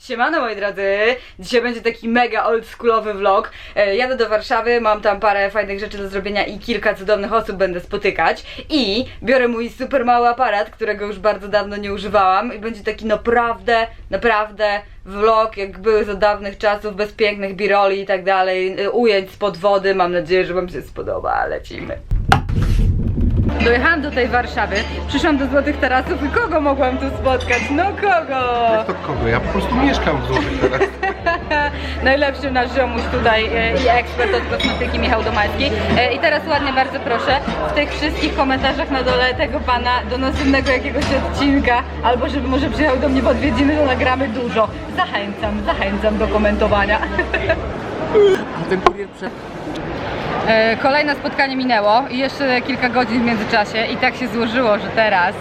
Siemano moi drodzy, dzisiaj będzie taki mega oldschoolowy vlog. E, Jadę do Warszawy, mam tam parę fajnych rzeczy do zrobienia i kilka cudownych osób będę spotykać. I biorę mój super mały aparat, którego już bardzo dawno nie używałam. I będzie taki naprawdę, naprawdę vlog, jak były za dawnych czasów, bez pięknych biroli i tak dalej, e, ujęć spod wody. Mam nadzieję, że Wam się spodoba. Lecimy. Dojechałam do tej Warszawy, przyszłam do Złotych Tarasów i kogo mogłam tu spotkać? No kogo? Jak to kogo? Ja po prostu mieszkam w Złotych teraz. Najlepszy nasz ziomuś tutaj e, i ekspert od kosmetyki Michał Domański. E, I teraz ładnie bardzo proszę, w tych wszystkich komentarzach na dole tego pana do następnego jakiegoś odcinka, albo żeby może przyjechał do mnie w odwiedziny, to nagramy dużo. Zachęcam, zachęcam do komentowania. Ten kurier przed... E, Kolejne spotkanie minęło i jeszcze kilka godzin w międzyczasie i tak się złożyło, że teraz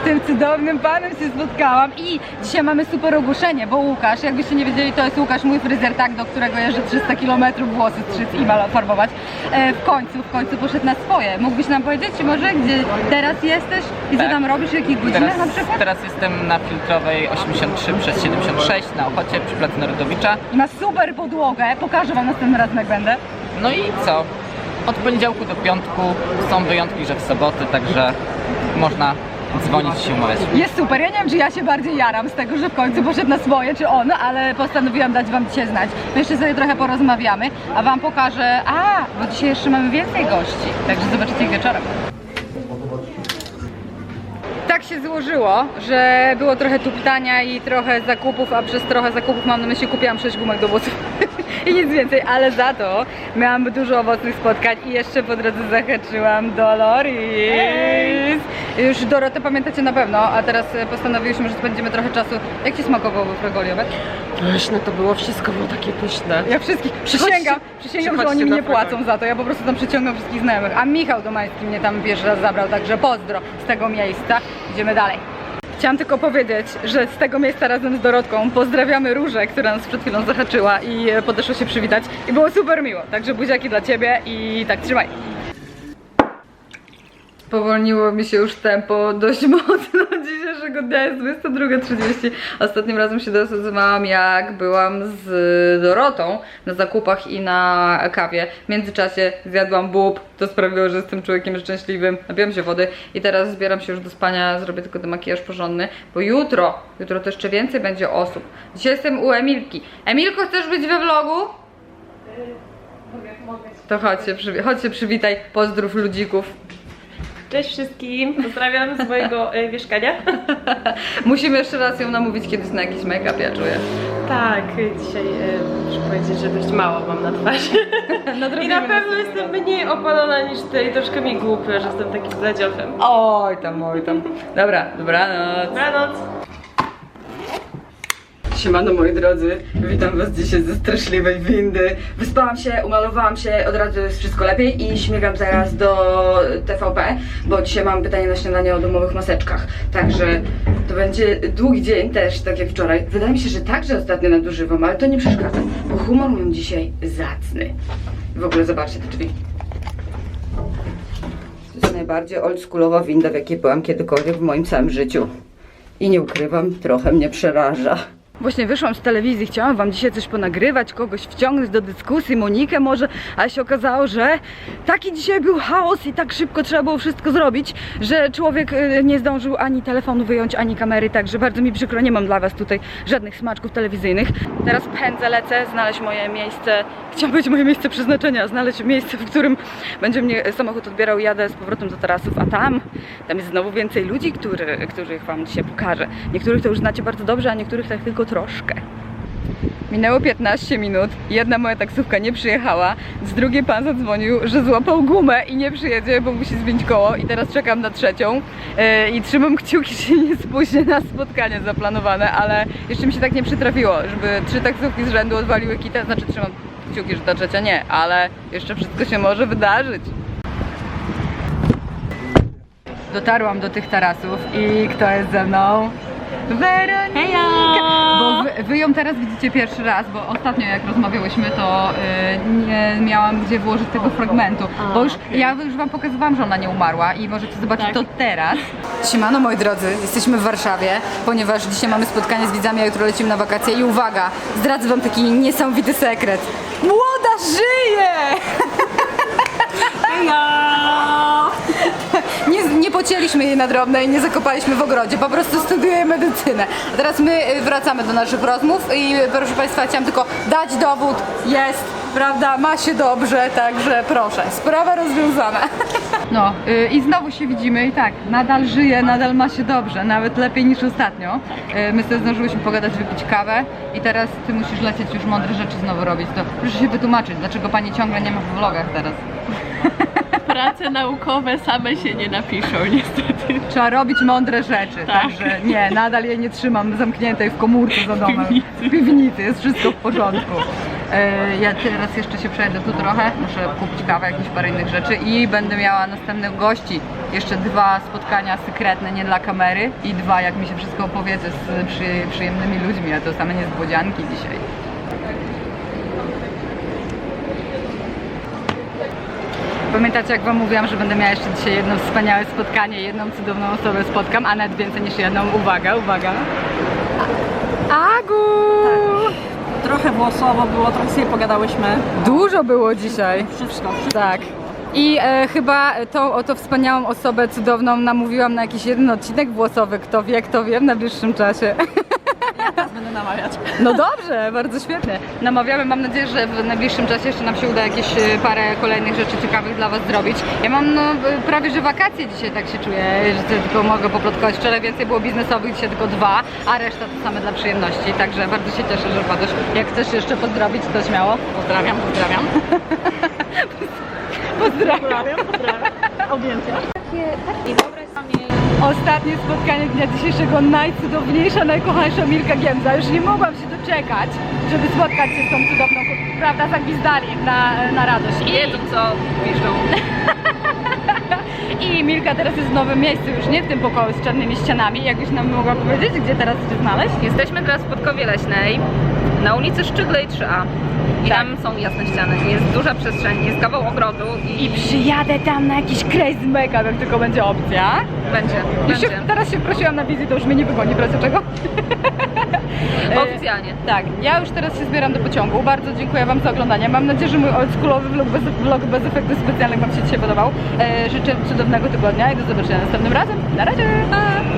z tym cudownym panem się spotkałam i dzisiaj mamy super ogłoszenie, bo Łukasz, jakbyście nie wiedzieli, to jest Łukasz, mój fryzjer, tak, do którego jeżdżę 300 km włosy strzyc i mala farbować. E, w końcu, w końcu poszedł na swoje. Mógłbyś nam powiedzieć może, gdzie teraz jesteś i co Tak. tam robisz, w jakich godzinach Teraz, na przykład? teraz jestem na filtrowej 83 przez 76 na Ochocie przy placu Narodowicza. I ma super podłogę, pokażę wam następnym razem jak będę. No i co? Od poniedziałku do piątku są wyjątki, że w soboty, także można dzwonić się umawiać. Jest super. Ja nie wiem, czy ja się bardziej jaram z tego, że w końcu poszedł na swoje, czy on, ale postanowiłam dać Wam dzisiaj znać. My jeszcze sobie trochę porozmawiamy, a Wam pokażę. A, bo dzisiaj jeszcze mamy więcej gości, także zobaczycie ich wieczorem. Tak się złożyło, że było trochę tuptania i trochę zakupów, a przez trochę zakupów mam na myśli kupiłam 6 gumek do włosów i nic więcej, ale za to miałam dużo owocnych spotkań i jeszcze po drodze zahaczyłam Doloris. Już Dorotę pamiętacie na pewno, a teraz e, postanowiłyśmy, że spędzimy trochę czasu. Jak Ci smakowało fragoliowe? Pyszne to było, wszystko było takie pyszne. Ja wszystkich przysięgam, przysięgam, że oni mi do nie Fragolii. płacą za to. Ja po prostu tam przyciągam wszystkich znajomych. A Michał Domański mnie tam pierwszy raz zabrał, także pozdro z tego miejsca. Idziemy dalej. Chciałam tylko powiedzieć, że z tego miejsca razem z Dorotką pozdrawiamy Różę, która nas przed chwilą zahaczyła i e, podeszła się przywitać. I było super miło, także buziaki dla Ciebie i tak trzymaj. Powolniło mi się już tempo dość mocno dzisiejszego dnia, jest 22.30. Ostatnim razem się dosadzowałam jak byłam z Dorotą na zakupach i na kawie. W międzyczasie zjadłam bób, to sprawiło, że jestem człowiekiem szczęśliwym. Napiłam się wody i teraz zbieram się już do spania, zrobię tylko ten makijaż porządny, bo jutro, jutro to jeszcze więcej będzie osób. Dzisiaj jestem u Emilki. Emilko, chcesz być we vlogu? To chodź się, chodź się przywitaj, pozdrów ludzików. Cześć wszystkim, pozdrawiam z mojego e, mieszkania. Musimy jeszcze raz ją namówić kiedyś na jakiś make-up, ja czuję. Tak, dzisiaj e, muszę powiedzieć, że dość mało mam na twarzy. I na pewno jestem mniej opalona niż ty i troszkę mi głupio, że jestem takim zadziochem. Oj tam, oj tam. Dobra, dobranoc. Dobranoc. Siemano moi drodzy, witam was dzisiaj ze straszliwej windy. Wyspałam się, umalowałam się, od razu jest wszystko lepiej i śmigam zaraz do TVP, bo dzisiaj mam pytanie na śniadanie o domowych maseczkach. Także to będzie długi dzień też, tak jak wczoraj. Wydaje mi się, że także ostatnio nadużywam, ale to nie przeszkadza, bo humor mam dzisiaj zacny. W ogóle zobaczcie te drzwi. To jest najbardziej oldschoolowa winda, w jakiej byłam kiedykolwiek w moim całym życiu. I nie ukrywam, trochę mnie przeraża. Właśnie wyszłam z telewizji, chciałam wam dzisiaj coś ponagrywać, kogoś wciągnąć do dyskusji, Monikę może, ale się okazało, że taki dzisiaj był chaos i tak szybko trzeba było wszystko zrobić, że człowiek y, nie zdążył ani telefonu wyjąć, ani kamery, także bardzo mi przykro, nie mam dla was tutaj żadnych smaczków telewizyjnych. Teraz pędzę, lecę, znaleźć moje miejsce, chciałam powiedzieć moje miejsce przeznaczenia, znaleźć miejsce, w którym będzie mnie samochód odbierał, jadę z powrotem do tarasów, a tam, tam jest znowu więcej ludzi, który, których wam dzisiaj pokażę. Niektórych to już znacie bardzo dobrze, a niektórych tak tylko troszkę. Minęło 15 minut, jedna moja taksówka nie przyjechała, z drugiej pan zadzwonił, że złapał gumę i nie przyjedzie, bo musi zmienić koło i teraz czekam na trzecią yy, i trzymam kciuki, że nie spóźnię na spotkanie zaplanowane, ale jeszcze mi się tak nie przytrafiło, żeby trzy taksówki z rzędu odwaliły kitę, znaczy trzymam kciuki, że ta trzecia nie, ale jeszcze wszystko się może wydarzyć. Dotarłam do tych tarasów i kto jest ze mną? Weronika! Bo wy, wy ją teraz widzicie pierwszy raz, bo ostatnio jak rozmawiałyśmy, to y, nie miałam gdzie włożyć tego fragmentu. Bo już ja już wam pokazywałam, że ona nie umarła i możecie zobaczyć to teraz. Siemano moi drodzy, jesteśmy w Warszawie, ponieważ dzisiaj mamy spotkanie z widzami, a jutro lecimy na wakacje i uwaga, zdradzę wam taki niesamowity sekret. Młoda żyje! Nie, nie pocięliśmy jej na drobne i nie zakopaliśmy w ogrodzie, po prostu studiuje medycynę. A teraz my y, wracamy do naszych rozmów i y, proszę Państwa, chciałam tylko dać dowód, jest, prawda, ma się dobrze, także proszę, sprawa rozwiązana. No y, i znowu się widzimy i tak, nadal żyje, nadal ma się dobrze, nawet lepiej niż ostatnio. Y, My sobie zdążyłyśmy pogadać, wypić kawę i teraz Ty musisz lecieć już mądre rzeczy znowu robić. To proszę się wytłumaczyć, dlaczego Pani ciągle nie ma w vlogach teraz. Prace naukowe same się nie napiszą niestety. Trzeba robić mądre rzeczy, Tak. także nie, nadal jej nie trzymam zamkniętej w komórce za domem. W piwnicy, jest wszystko w porządku. E, Ja teraz jeszcze się przejdę tu trochę, muszę kupić kawę, jakieś parę innych rzeczy i będę miała następnych gości. Jeszcze dwa spotkania sekretne, nie dla kamery i dwa, jak mi się wszystko opowiedzę, z przy, przyjemnymi ludźmi, a to same niespodzianki dzisiaj. Pamiętacie, jak Wam mówiłam, że będę miała jeszcze dzisiaj jedno wspaniałe spotkanie, jedną cudowną osobę spotkam, a nawet więcej niż jedną. Uwaga, uwaga. Agu! Trochę włosowo było, trochę sobie pogadałyśmy. Dużo było dzisiaj. Wszystko, wszystko. Tak. I e, chyba tą oto wspaniałą osobę cudowną namówiłam na jakiś jeden odcinek włosowy. Kto wie, kto wie w najbliższym czasie. Teraz będę namawiać. No dobrze, bardzo świetnie. Namawiamy, mam nadzieję, że w najbliższym czasie jeszcze nam się uda jakieś e, parę kolejnych rzeczy ciekawych dla Was zrobić. Ja mam no, e, prawie, że wakacje dzisiaj tak się czuję, że tylko mogę poplotkować. Wczoraj więcej było biznesowych, dzisiaj tylko dwa, a reszta to same dla przyjemności. Także bardzo się cieszę, że wpadłeś. Jak chcesz jeszcze pozdrowić, to śmiało. Pozdrawiam, pozdrawiam. Pozdrawiam. Pozdrawiam, pozdrawiam. Audiencja. Ostatnie spotkanie dnia dzisiejszego, najcudowniejsza, najkochańsza Milka Giemza. Już nie mogłam się doczekać, żeby spotkać się z tą cudowną, prawda, zagwizdali na, na radość. I Jedzą co piszą. I Milka teraz jest w nowym miejscu, już nie w tym pokoju z czarnymi ścianami. Jakbyś nam mogła powiedzieć, gdzie teraz się znaleźć? Jesteśmy teraz w Podkowie Leśnej, na ulicy Szczyglej 3A. I Tak. tam są jasne ściany, jest duża przestrzeń, jest kawał ogrodu i, I przyjadę tam na jakiś crazy make-up, jak tylko będzie opcja. będzie, Już się, będzie. teraz się prosiłam na wizję, to już mnie nie wygoni, razie czego. E, Oficjalnie. Tak, ja już teraz się zbieram do pociągu. Bardzo dziękuję Wam za oglądanie. Mam nadzieję, że mój oldschoolowy vlog bez, vlog bez efektów specjalnych Wam się dzisiaj podobał. E, życzę cudownego tygodnia i do zobaczenia następnym razem. Na razie! Pa!